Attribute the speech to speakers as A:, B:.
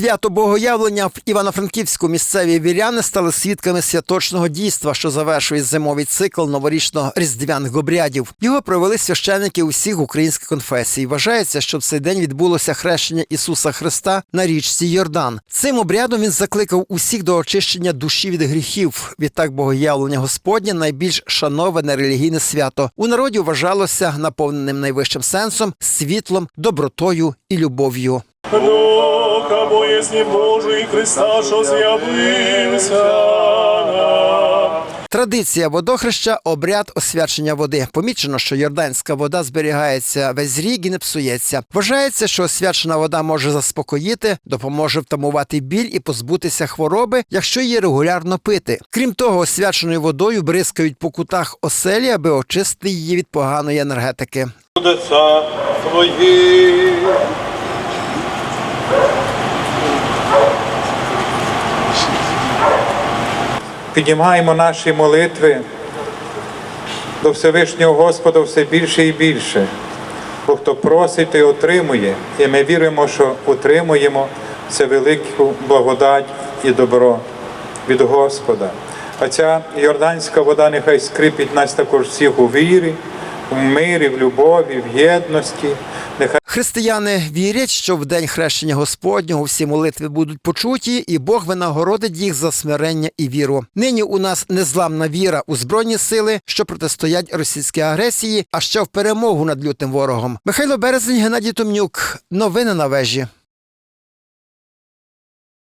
A: Свято Богоявлення в Івано-Франківську місцеві віряни стали свідками святочного дійства, що завершує зимовий цикл новорічно-різдвяних обрядів. Його провели священники усіх українських конфесій. Вважається, що в цей день відбулося хрещення Ісуса Христа на річці Йордан. Цим обрядом він закликав усіх до очищення душі від гріхів. Відтак Богоявлення Господнє найбільш шановане релігійне свято. У народі вважалося наповненим найвищим сенсом, світлом, добротою і любов'ю.
B: Духа боязні Божої Христа, що з'явився.
A: Традиція водохреща обряд освячення води. Помічено, що йорданська вода зберігається весь рік і не псується. Вважається, що освячена вода може заспокоїти, допоможе втамувати біль і позбутися хвороби, якщо її регулярно пити. Крім того, освяченою водою бризкають по кутах оселі, аби очистити її від поганої енергетики.
B: Буде царство
C: піднімаємо наші молитви до Всевишнього Господа все більше і більше. Бо хто просить, той отримує. І ми віримо, що отримуємо це велику благодать і добро від Господа. А ця йорданська вода нехай скріпить нас також всіх у вірі, в мирі, в любові, в єдності.
A: Християни вірять, що в день хрещення Господнього всі молитви будуть почуті, і Бог винагородить їх за смирення і віру. Нині у нас незламна віра у збройні сили, що протистоять російській агресії, а ще в перемогу над лютим ворогом. Михайло Березень, Геннадій Томнюк. Новини на вежі.